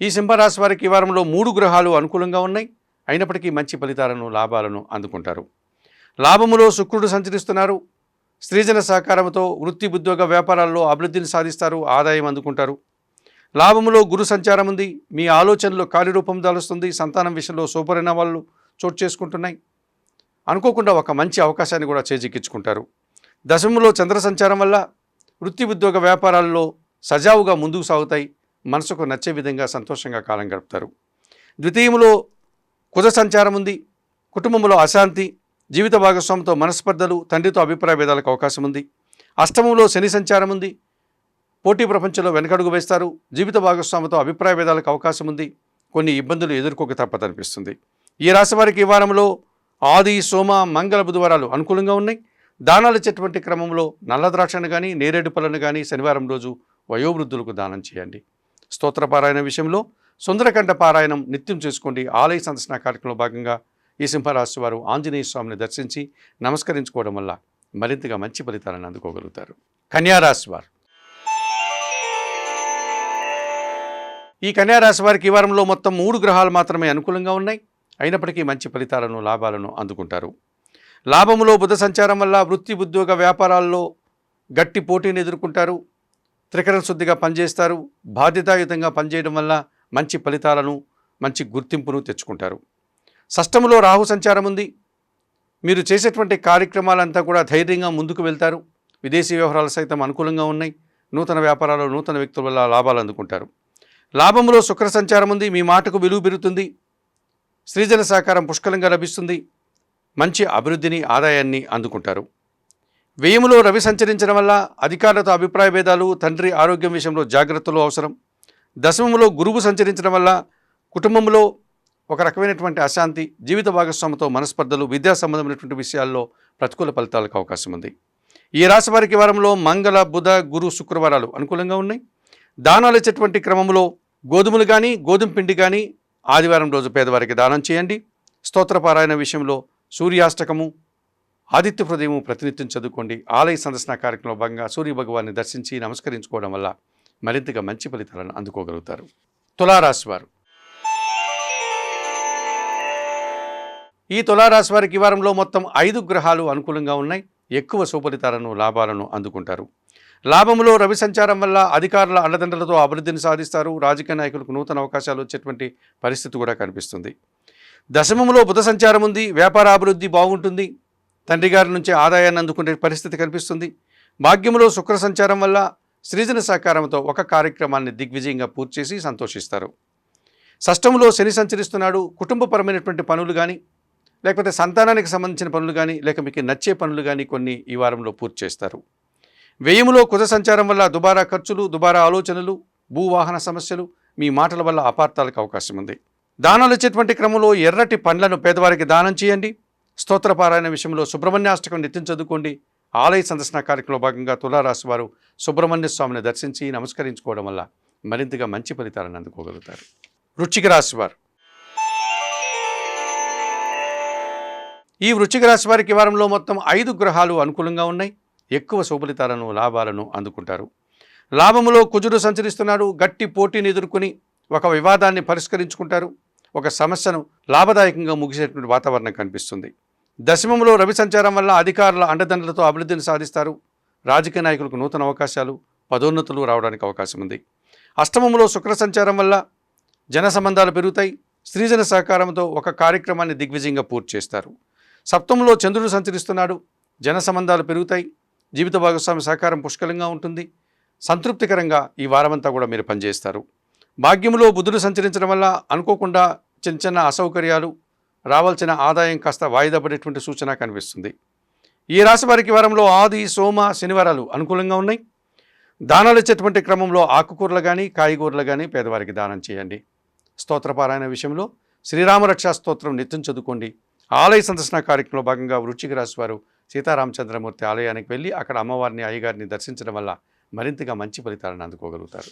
ఈ సింహరాశి వారికి ఈ వారంలో మూడు గ్రహాలు అనుకూలంగా ఉన్నాయి. అయినప్పటికీ మంచి ఫలితాలను లాభాలను అందుకుంటారు. లాభములో శుక్రుడు సంచరిస్తున్నారు. స్త్రీజన సహకారంతో వృత్తి ఉద్యోగ వ్యాపారాల్లో అభివృద్ధిని సాధిస్తారు ఆదాయం అందుకుంటారు. లాభములో గురు సంచారం ఉంది. మీ ఆలోచనలు కార్యరూపం దాలుస్తుంది. సంతానం విషయంలో శుభపరిణామాలు చోటు చేసుకుంటున్నాయి. అనుకోకుండా ఒక మంచి అవకాశాన్ని కూడా చేజిక్కించుకుంటారు. దశములో చంద్ర సంచారం వల్ల వృత్తి ఉద్యోగ వ్యాపారాల్లో సజావుగా ముందుకు సాగుతాయి. మనసుకు నచ్చే విధంగా సంతోషంగా కాలం గడుపుతారు. ద్వితీయములో కుజ సంచారం ఉంది. కుటుంబంలో అశాంతి జీవిత భాగస్వామితో మనస్పర్ధలు తండ్రితో అభిప్రాయ భేదాలకు అవకాశం ఉంది. అష్టమంలో శని సంచారం ఉంది. పోటీ ప్రపంచంలో వెనకడుగు వేస్తారు. జీవిత భాగస్వామితో అభిప్రాయ భేదాలకు అవకాశం ఉంది. కొన్ని ఇబ్బందులు ఎదుర్కోక తప్పదనిపిస్తుంది ఈ రాశి వారికి ఈ వారంలో ఆది సోమ మంగళ బుధవారాలు అనుకూలంగా ఉన్నాయి. దానాలు ఇచ్చేటువంటి క్రమంలో నల్ల ద్రాక్షను కానీ నేరేడు పళ్ళను కానీ శనివారం రోజు వయోవృద్ధులకు దానం చేయండి. స్తోత్ర పారాయణ విషయంలో సుందరకంఠ పారాయణం నిత్యం చేసుకోండి. ఆలయ సందర్శన కార్యక్రమంలో భాగంగా ఈ సింహరాశి వారు ఆంజనేయ స్వామిని దర్శించి నమస్కరించుకోవడం వల్ల మరింతగా మంచి ఫలితాలను అందుకోగలుగుతారు. కన్యారాశి వారు. ఈ కన్యారాశి వారికి ఈ వారంలో మొత్తం మూడు గ్రహాలు మాత్రమే అనుకూలంగా ఉన్నాయి. అయినప్పటికీ మంచి ఫలితాలను లాభాలను అందుకుంటారు. లాభములో బుధ సంచారం వల్ల వృత్తి ఉద్యోగ వ్యాపారాల్లో గట్టి పోటీని ఎదుర్కొంటారు. త్రికరణ శుద్ధిగా పనిచేస్తారు. బాధ్యతాయుతంగా పనిచేయడం వల్ల మంచి ఫలితాలను మంచి గుర్తింపును తెచ్చుకుంటారు. షష్టములో రాహు సంచారం ఉంది. మీరు చేసేటువంటి కార్యక్రమాలంతా కూడా ధైర్యంగా ముందుకు వెళ్తారు. విదేశీ వ్యవహారాలు సైతం అనుకూలంగా ఉన్నాయి. నూతన వ్యాపారాలు నూతన వ్యక్తుల వల్ల లాభాలు అందుకుంటారు. లాభంలో శుక్ర సంచారం ఉంది. మీ మాటకు విలువ పెరుగుతుంది. సృజన సహకారం పుష్కలంగా లభిస్తుంది. మంచి అభివృద్ధిని ఆదాయాన్ని అందుకుంటారు. వ్యయములో రవి సంచరించడం వల్ల అధికారులతో అభిప్రాయ భేదాలు తండ్రి ఆరోగ్యం విషయంలో జాగ్రత్తలు అవసరం. దశమములో గురువు సంచరించడం వల్ల కుటుంబంలో ఒక రకమైనటువంటి అశాంతి జీవిత భాగస్వామితో మనస్పర్ధలు విద్యా సంబంధమైనటువంటి విషయాల్లో ప్రతికూల ఫలితాలకు అవకాశం ఉంది. ఈ రాశి వారికి వారంలో మంగళ బుధ గురు శుక్రవారాలు అనుకూలంగా ఉన్నాయి. దానాలు ఇచ్చేటువంటి క్రమంలో గోధుమలు కానీ గోధుమ పిండి కానీ ఆదివారం రోజు పేదవారికి దానం చేయండి. స్తోత్రపారాయణ విషయంలో సూర్యాష్టకము ఆదిత్య హృదయము ప్రతినిత్యం చదువుకోండి. ఆలయ సందర్శన కార్యక్రమంలో భాగంగా సూర్య భగవాన్ని దర్శించి నమస్కరించుకోవడం వల్ల మరింతగా మంచి ఫలితాలను అందుకోగలుగుతారు. తులారాశి వారు. ఈ తులారాశి వారికి వారంలో మొత్తం ఐదు గ్రహాలు అనుకూలంగా ఉన్నాయి. ఎక్కువ సుఫలితాలను లాభాలను అందుకుంటారు. లాభంలో రవి సంచారం వల్ల అధికారుల అండదండలతో అభివృద్ధిని సాధిస్తారు. రాజకీయ నాయకులకు నూతన అవకాశాలు వచ్చేటువంటి పరిస్థితి కూడా కనిపిస్తుంది. దశమంలో బుధ సంచారం ఉంది. వ్యాపార అభివృద్ధి బాగుంటుంది. తండ్రి గారి నుంచి ఆదాయాన్ని అందుకునే పరిస్థితి కనిపిస్తుంది. భాగ్యములో శుక్ర సంచారం వల్ల సృజన సహకారంతో ఒక కార్యక్రమాన్ని దిగ్విజయంగా పూర్తి చేసి సంతోషిస్తారు. షష్టంలో శని సంచరిస్తున్నాడు. కుటుంబపరమైనటువంటి పనులు కానీ లేకపోతే సంతానానికి సంబంధించిన పనులు కానీ లేక మీకు నచ్చే పనులు కానీ కొన్ని ఈ వారంలో పూర్తి చేస్తారు. వ్యయములో కుజ సంచారం వల్ల దుబారా ఖర్చులు దుబారా ఆలోచనలు భూవాహన సమస్యలు మీ మాటల వల్ల అపార్థాలకు అవకాశం ఉంది. దానాలు ఇచ్చేటువంటి క్రమంలో ఎర్రటి పండ్లను పేదవారికి దానం చేయండి. స్తోత్రపారాయణ విషయంలో సుబ్రహ్మణ్యాష్టకం నిత్యం చదువుకోండి. ఆలయ సందర్శన కార్యక్రమంలో భాగంగా తులారాశి వారు సుబ్రహ్మణ్య స్వామిని దర్శించి నమస్కరించుకోవడం వల్ల మరింతగా మంచి ఫలితాలను అందుకోగలుగుతారు. వృచ్చిక రాశి వారు. ఈ వృచ్చిక రాశి వారికి వారంలో మొత్తం ఐదు గ్రహాలు అనుకూలంగా ఉన్నాయి. ఎక్కువ శుభలితాలను లాభాలను అందుకుంటారు. లాభములో కుజుడు సంచరిస్తున్నాడు. గట్టి పోటీని ఎదుర్కొని ఒక వివాదాన్ని పరిష్కరించుకుంటారు. ఒక సమస్యను లాభదాయకంగా ముగిసేటువంటి వాతావరణం కనిపిస్తుంది. దశమంలో రవి సంచారం వల్ల అధికారుల అండదండలతో అభివృద్ధిని సాధిస్తారు. రాజకీయ నాయకులకు నూతన అవకాశాలు పదోన్నతులు రావడానికి అవకాశం ఉంది. అష్టమంలో శుక్ర సంచారం వల్ల జన సంబంధాలు పెరుగుతాయి. స్త్రీజన సహకారంతో ఒక కార్యక్రమాన్ని దిగ్విజయంగా పూర్తి చేస్తారు. సప్తంలో చంద్రుడు సంచరిస్తున్నాడు. జన సంబంధాలు పెరుగుతాయి. జీవిత భాగస్వామి సహకారం పుష్కలంగా ఉంటుంది. సంతృప్తికరంగా ఈ వారమంతా కూడా మీరు పనిచేస్తారు. భాగ్యంలో బుధుడు సంచరించడం వల్ల అనుకోకుండా చిన్న చిన్న అసౌకర్యాలు రావాల్సిన ఆదాయం కాస్త వాయిదా పడేటువంటి సూచన కనిపిస్తుంది. ఈ రాశి వారికి వారంలో ఆది సోమ శనివారాలు అనుకూలంగా ఉన్నాయి. దానాలు ఇచ్చేటువంటి క్రమంలో ఆకుకూరలు కానీ కాయగూరలు కానీ పేదవారికి దానం చేయండి. స్తోత్రపారాయణ విషయంలో శ్రీరామరక్షా స్తోత్రం నిత్యం చదువుకోండి. ఆలయ సందర్శన కార్యక్రమంలో భాగంగా వృశ్చిక రాశి వారు సీతారామచంద్రమూర్తి ఆలయానికి వెళ్ళి అక్కడ అమ్మవారిని అయ్యగారిని దర్శించడం వల్ల మరింతగా మంచి ఫలితాలను అందుకోగలుగుతారు.